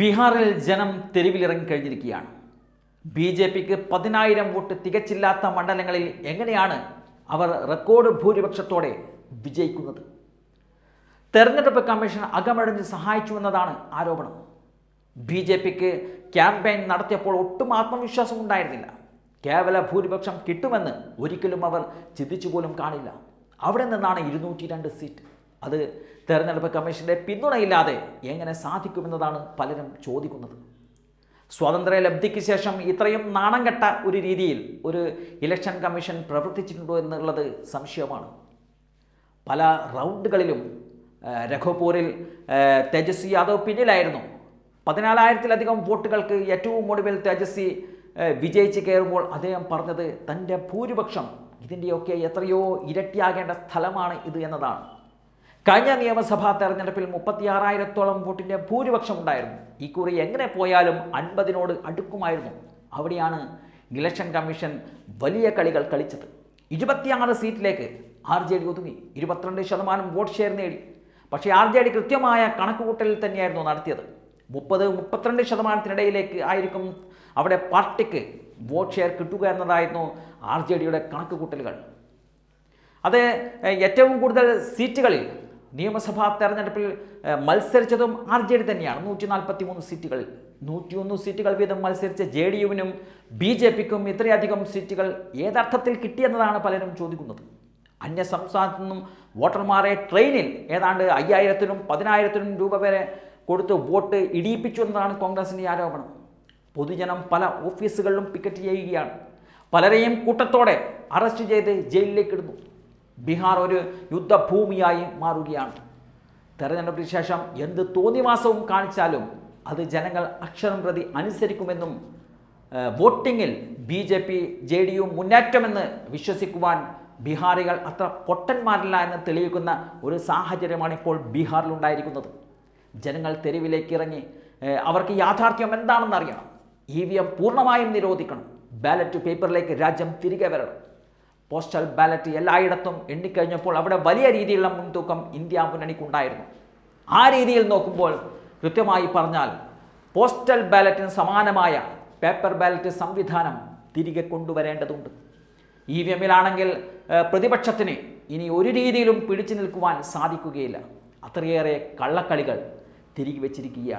ബീഹാറിൽ ജനം തെരുവിലിറങ്ങി കഴിഞ്ഞിരിക്കുകയാണ്. ബി ജെ പിക്ക് പതിനായിരം വോട്ട് തികച്ചില്ലാത്ത മണ്ഡലങ്ങളിൽ എങ്ങനെയാണ് അവർ റെക്കോർഡ് ഭൂരിപക്ഷത്തോടെ വിജയിക്കുന്നത്? തെരഞ്ഞെടുപ്പ് കമ്മീഷൻ അകമഴിഞ്ഞ് സഹായിച്ചുവെന്നതാണ് ആരോപണം. ബി ജെ പിക്ക് ക്യാമ്പയിൻ നടത്തിയപ്പോൾ ഒട്ടും ആത്മവിശ്വാസം ഉണ്ടായിരുന്നില്ല. കേവല ഭൂരിപക്ഷം കിട്ടുമെന്ന് ഒരിക്കലും അവർ ചിന്തിച്ചു പോലും കാണില്ല. അവിടെ നിന്നാണ് ഇരുന്നൂറ്റി സീറ്റ്. അത് തെരഞ്ഞെടുപ്പ് കമ്മീഷന്റെ പിന്തുണയില്ലാതെ എങ്ങനെ സാധിക്കുമെന്നതാണ് പലരും ചോദിക്കുന്നത്. സ്വാതന്ത്ര്യ ലബ്ധിക്ക് ശേഷം ഇത്രയും നാണം കെട്ട ഒരു രീതിയിൽ ഒരു ഇലക്ഷൻ കമ്മീഷൻ പ്രവർത്തിച്ചിട്ടുണ്ടോ എന്നുള്ളത് സംശയമാണ്. പല റൗണ്ടുകളിലും രഘോപൂരിൽ തേജസ്വി യാദവ് പിന്നിലായിരുന്നു. പതിനാലായിരത്തിലധികം വോട്ടുകൾക്ക് ഏറ്റവും ഒടുവിൽ തേജസ്വി വിജയിച്ച് കയറുമ്പോൾ അദ്ദേഹം പറഞ്ഞത് തന്റെ ഭൂരിപക്ഷം ഇതിന്റെയൊക്കെ എത്രയോ ഇരട്ടിയാകേണ്ട സ്ഥലമാണ് ഇത് എന്നതാണ്. കഴിഞ്ഞ നിയമസഭാ തെരഞ്ഞെടുപ്പിൽ മുപ്പത്തിയാറായിരത്തോളം വോട്ടിന്റെ ഭൂരിപക്ഷം ഉണ്ടായിരുന്നു. ഈ കുറി എങ്ങനെ പോയാലും അൻപതിനോട് അടുക്കുമായിരുന്നു. അവിടെയാണ് ഇലക്ഷൻ കമ്മീഷൻ വലിയ കളികൾ കളിച്ചത്. ഇരുപത്തിയാറ് സീറ്റിലേക്ക് ആർ ജെ ഡി ഒതുങ്ങി. ഇരുപത്തിരണ്ട് ശതമാനം വോട്ട് ഷെയർ നേടി. പക്ഷേ ആർ ജെ ഡി കൃത്യമായ കണക്കുകൂട്ടലിൽ തന്നെയായിരുന്നു നടത്തിയത്. മുപ്പത് മുപ്പത്തിരണ്ട് ശതമാനത്തിനിടയിലേക്ക് ആയിരിക്കും അവിടെ പാർട്ടിക്ക് വോട്ട് ഷെയർ കിട്ടുക എന്നതായിരുന്നു ആർ ജെ ഡിയുടെ കണക്കുകൂട്ടലുകൾ. അത് ഏറ്റവും കൂടുതൽ സീറ്റുകളിൽ നിയമസഭാ തെരഞ്ഞെടുപ്പിൽ മത്സരിച്ചതും ആർ ജെ ഡി തന്നെയാണ്. നൂറ്റി നാൽപ്പത്തി മൂന്ന് സീറ്റുകൾ. നൂറ്റിയൊന്ന് സീറ്റുകൾ വീതം മത്സരിച്ച ജെ ഡി യുവിനും ബി ജെ പിക്കും ഇത്രയധികം സീറ്റുകൾ ഏതർത്ഥത്തിൽ കിട്ടിയെന്നതാണ് പലരും ചോദിക്കുന്നത്. അന്യ സംസ്ഥാനത്തു നിന്നും വോട്ടർമാരെ ട്രെയിനിൽ ഏതാണ്ട് അയ്യായിരത്തിനും പതിനായിരത്തിനും രൂപ വരെ കൊടുത്ത് വോട്ട് ഇടിയിപ്പിച്ചു എന്നതാണ് കോൺഗ്രസിന്റെ ആരോപണം. പൊതുജനം പല ഓഫീസുകളിലും പിക്കറ്റ് ചെയ്യുകയാണ്. പലരെയും കൂട്ടത്തോടെ അറസ്റ്റ് ചെയ്ത് ജയിലിലേക്ക് ഇടുന്നു. ബീഹാർ ഒരു യുദ്ധഭൂമിയായി മാറുകയാണ്. തെരഞ്ഞെടുപ്പിന് ശേഷം എന്ത് തോന്നിവാസവും കാണിച്ചാലും അത് ജനങ്ങൾ അക്ഷരം പ്രതി അനുസരിക്കുമെന്നും വോട്ടിങ്ങിൽ B J P J D U മുന്നേറ്റമെന്ന് വിശ്വസിക്കുവാൻ ബീഹാറികൾ അത്ര പൊട്ടന്മാരല്ല എന്ന് തെളിയിക്കുന്ന ഒരു സാഹചര്യമാണ് ഇപ്പോൾ ബീഹാറിലുണ്ടായിരിക്കുന്നത്. ജനങ്ങൾ തെരുവിലേക്ക് ഇറങ്ങി അവർക്ക് യാഥാർത്ഥ്യം എന്താണെന്ന് അറിയണം ഇ വി എം പൂർണമായും നിരോധിക്കണം. ബാലറ്റ് പേപ്പറിലേക്ക് രാജ്യം തിരികെ വരണം. പോസ്റ്റൽ ബാലറ്റ് എല്ലായിടത്തും എണ്ണിക്കഴിഞ്ഞപ്പോൾ അവിടെ വലിയ രീതിയിലുള്ള മുൻതൂക്കം ഇന്ത്യ മുന്നണിക്കുണ്ടായിരുന്നു. ആ രീതിയിൽ നോക്കുമ്പോൾ കൃത്യമായി പറഞ്ഞാൽ പോസ്റ്റൽ ബാലറ്റിന് സമാനമായ പേപ്പർ ബാലറ്റ് സംവിധാനം തിരികെ കൊണ്ടുവരേണ്ടതുണ്ട്. ഇ വി എമ്മിലാണെങ്കിൽ പ്രതിപക്ഷത്തിന് ഇനി ഒരു രീതിയിലും പിടിച്ചു നിൽക്കുവാൻ സാധിക്കുകയില്ല. അത്രയേറെ കള്ളക്കളികൾ തിരികെ വെച്ചിരിക്കുകയാണ്.